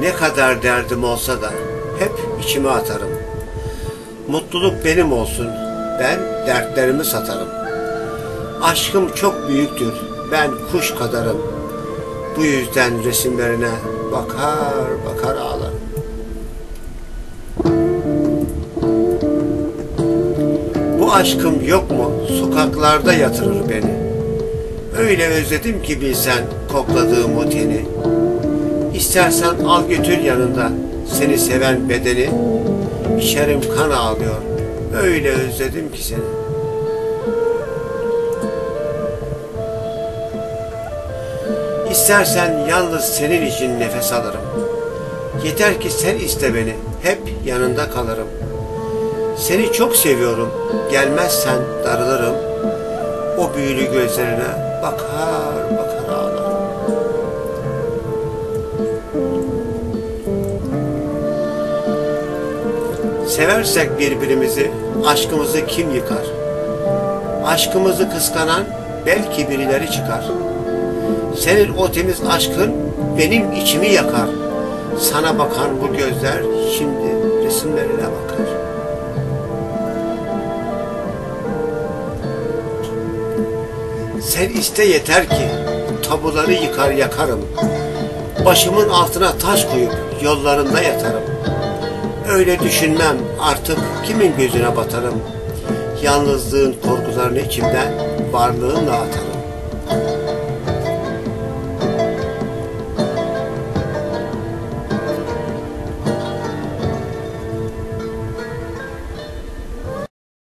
Ne kadar derdim olsa da hep içime atarım. Mutluluk benim olsun, ben dertlerimi satarım. Aşkım çok büyüktür, ben kuş kadarım. Bu yüzden resimlerine bakar bakar ağlarım. Bu aşkım yok mu sokaklarda yatırır beni. Öyle özledim ki bilsen kokladığım o teni. İstersen al götür yanında seni seven bedeni. İçerim kan ağlıyor. Öyle özledim ki seni. İstersen yalnız senin için nefes alırım. Yeter ki sen iste beni, hep yanında kalırım. Seni çok seviyorum, gelmezsen darılırım. O büyülü gözlerine bakar bakar ağlarım. Seversek birbirimizi, aşkımızı kim yıkar? Aşkımızı kıskanan belki birileri çıkar. Senin o temiz aşkın benim içimi yakar. Sana bakan bu gözler şimdi resimlerine bakar. Sen iste yeter ki tabuları yıkar yakarım. Başımın altına taş koyup yollarında yatarım. Öyle düşünmem artık kimin gözüne batarım. Yalnızlığın korkularını içimden varlığımla atarım.